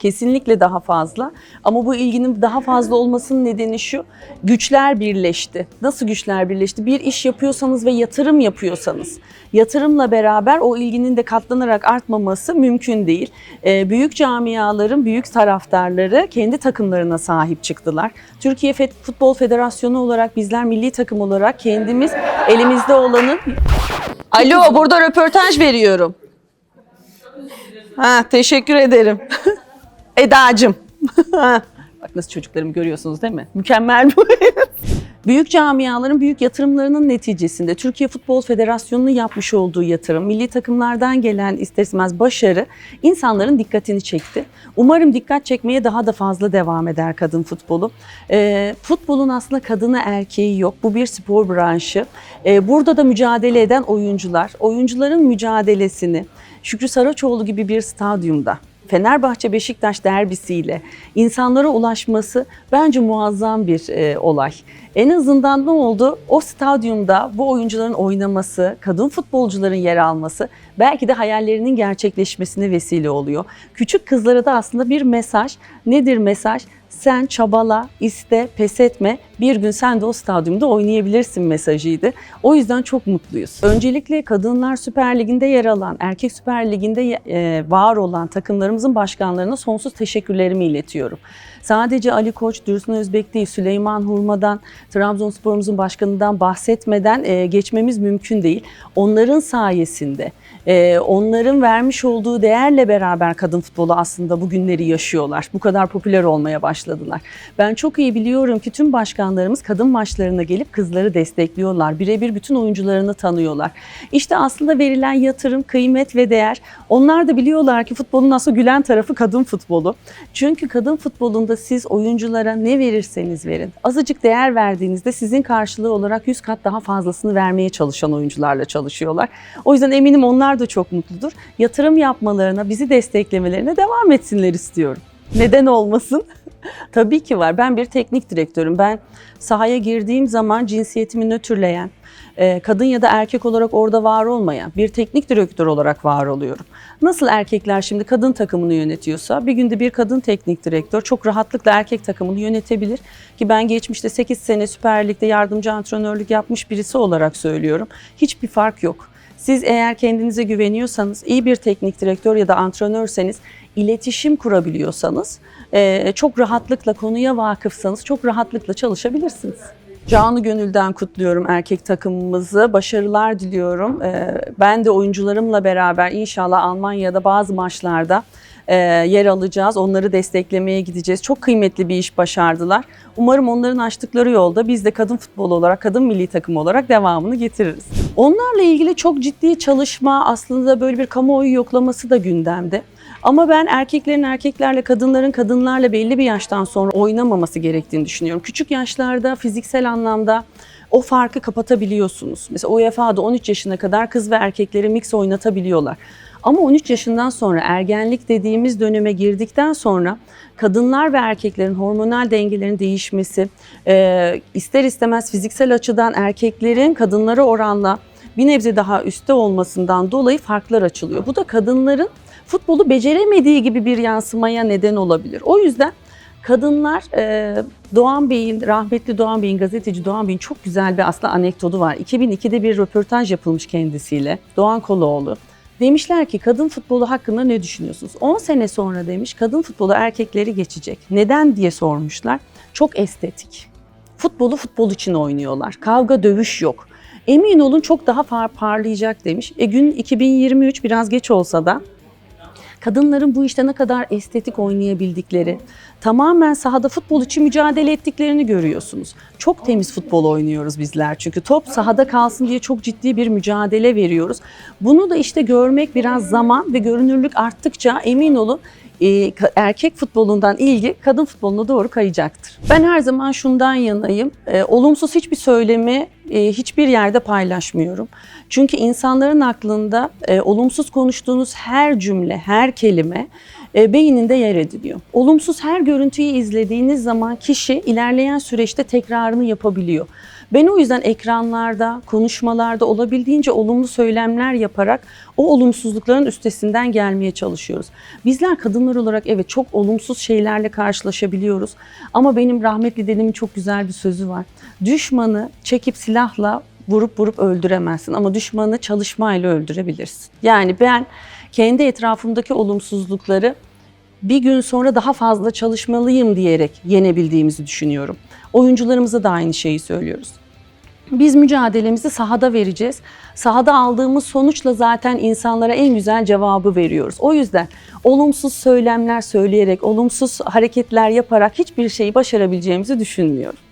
Kesinlikle daha fazla. Ama bu ilginin daha fazla olmasının nedeni şu. Güçler birleşti. Nasıl güçler birleşti? Bir iş yapıyorsanız ve yatırım yapıyorsanız, yatırımla beraber o ilginin de katlanarak artmaması mümkün değil. Ee, büyük camiaların büyük taraftarları kendi takımlarına sahip çıktılar. Türkiye Futbol Federasyonu olarak bizler milli takım olarak kendimiz elimizde olanın Alo burada röportaj veriyorum. Ha teşekkür ederim. Edacım. Bak nasıl çocuklarımı görüyorsunuz değil mi? Mükemmel bu. Büyük camiaların büyük yatırımlarının neticesinde Türkiye Futbol Federasyonu'nun yapmış olduğu yatırım, milli takımlardan gelen ister istemez başarı insanların dikkatini çekti. Umarım dikkat çekmeye daha da fazla devam eder kadın futbolu. Ee, futbolun aslında kadını erkeği yok. Bu bir spor branşı. Ee, burada da mücadele eden oyuncular, oyuncuların mücadelesini Şükrü Saraçoğlu gibi bir stadyumda Fenerbahçe Beşiktaş derbisiyle insanlara ulaşması bence muazzam bir e, olay. En azından ne oldu? O stadyumda bu oyuncuların oynaması, kadın futbolcuların yer alması belki de hayallerinin gerçekleşmesine vesile oluyor. Küçük kızlara da aslında bir mesaj. Nedir mesaj? Sen çabala, iste, pes etme. Bir gün sen de o stadyumda oynayabilirsin mesajıydı. O yüzden çok mutluyuz. Öncelikle Kadınlar Süper Ligi'nde yer alan, Erkek Süper Ligi'nde e, var olan takımlarımızın başkanlarına sonsuz teşekkürlerimi iletiyorum. Sadece Ali Koç, Dursun Özbek değil, Süleyman Hurma'dan, Trabzonspor'umuzun başkanından bahsetmeden e, geçmemiz mümkün değil. Onların sayesinde, e, onların vermiş olduğu değerle beraber kadın futbolu aslında bugünleri yaşıyorlar. Bu kadar popüler olmaya başladılar. Ben çok iyi biliyorum ki tüm başkanlarımız kadın maçlarına gelip kızları destekliyorlar. Birebir bütün oyuncularını tanıyorlar. İşte aslında verilen yatırım, kıymet ve değer. Onlar da biliyorlar ki futbolun aslında gülen tarafı kadın futbolu. Çünkü kadın futbolunda siz oyunculara ne verirseniz verin. Azıcık değer verdiğinizde sizin karşılığı olarak 100 kat daha fazlasını vermeye çalışan oyuncularla çalışıyorlar. O yüzden eminim onlar da çok mutludur. Yatırım yapmalarına, bizi desteklemelerine devam etsinler istiyorum. Neden olmasın? Tabii ki var. Ben bir teknik direktörüm. Ben sahaya girdiğim zaman cinsiyetimi nötrleyen, e, kadın ya da erkek olarak orada var olmayan bir teknik direktör olarak var oluyorum. Nasıl erkekler şimdi kadın takımını yönetiyorsa bir günde bir kadın teknik direktör çok rahatlıkla erkek takımını yönetebilir. Ki ben geçmişte 8 sene Süper Lig'de yardımcı antrenörlük yapmış birisi olarak söylüyorum. Hiçbir fark yok. Siz eğer kendinize güveniyorsanız, iyi bir teknik direktör ya da antrenörseniz, iletişim kurabiliyorsanız, e, çok rahatlıkla konuya vakıfsanız çok rahatlıkla çalışabilirsiniz. Canı gönülden kutluyorum erkek takımımızı. Başarılar diliyorum. E, Ben de oyuncularımla beraber inşallah Almanya'da bazı maçlarda e, yer alacağız. Onları desteklemeye gideceğiz. Çok kıymetli bir iş başardılar. Umarım onların açtıkları yolda biz de kadın futbolu olarak, kadın milli takım olarak devamını getiririz. Onlarla ilgili çok ciddi çalışma, aslında böyle bir kamuoyu yoklaması da gündemde. Ama ben erkeklerin erkeklerle, kadınların kadınlarla belli bir yaştan sonra oynamaması gerektiğini düşünüyorum. Küçük yaşlarda fiziksel anlamda o farkı kapatabiliyorsunuz. Mesela UEFA'da 13 yaşına kadar kız ve erkekleri mix oynatabiliyorlar. Ama 13 yaşından sonra ergenlik dediğimiz döneme girdikten sonra kadınlar ve erkeklerin hormonal dengelerin değişmesi, e, ister istemez fiziksel açıdan erkeklerin kadınlara oranla bir nebze daha üstte olmasından dolayı farklar açılıyor. Bu da kadınların futbolu beceremediği gibi bir yansımaya neden olabilir. O yüzden kadınlar e, Doğan Bey'in, rahmetli Doğan Bey'in, gazeteci Doğan Bey'in çok güzel bir aslında anekdotu var. 2002'de bir röportaj yapılmış kendisiyle. Doğan Koloğlu. Demişler ki kadın futbolu hakkında ne düşünüyorsunuz? 10 sene sonra demiş kadın futbolu erkekleri geçecek. Neden diye sormuşlar. Çok estetik. Futbolu futbol için oynuyorlar. Kavga dövüş yok. Emin olun çok daha par- parlayacak demiş. E gün 2023 biraz geç olsa da kadınların bu işte ne kadar estetik oynayabildikleri, tamamen sahada futbol için mücadele ettiklerini görüyorsunuz. Çok temiz futbol oynuyoruz bizler çünkü top sahada kalsın diye çok ciddi bir mücadele veriyoruz. Bunu da işte görmek biraz zaman ve görünürlük arttıkça emin olun erkek futbolundan ilgi kadın futboluna doğru kayacaktır. Ben her zaman şundan yanayım. e, olumsuz hiçbir söylemi e, hiçbir yerde paylaşmıyorum. Çünkü insanların aklında e, olumsuz konuştuğunuz her cümle, her kelime e, beyninde yer ediliyor. Olumsuz her görüntüyü izlediğiniz zaman kişi ilerleyen süreçte tekrarını yapabiliyor. Ben o yüzden ekranlarda, konuşmalarda olabildiğince olumlu söylemler yaparak o olumsuzlukların üstesinden gelmeye çalışıyoruz. Bizler kadınlar olarak evet çok olumsuz şeylerle karşılaşabiliyoruz. Ama benim rahmetli dedemin çok güzel bir sözü var. Düşmanı çekip silahla vurup vurup öldüremezsin ama düşmanı çalışmayla öldürebilirsin. Yani ben kendi etrafımdaki olumsuzlukları bir gün sonra daha fazla çalışmalıyım diyerek yenebildiğimizi düşünüyorum. Oyuncularımıza da aynı şeyi söylüyoruz. Biz mücadelemizi sahada vereceğiz. Sahada aldığımız sonuçla zaten insanlara en güzel cevabı veriyoruz. O yüzden olumsuz söylemler söyleyerek, olumsuz hareketler yaparak hiçbir şeyi başarabileceğimizi düşünmüyorum.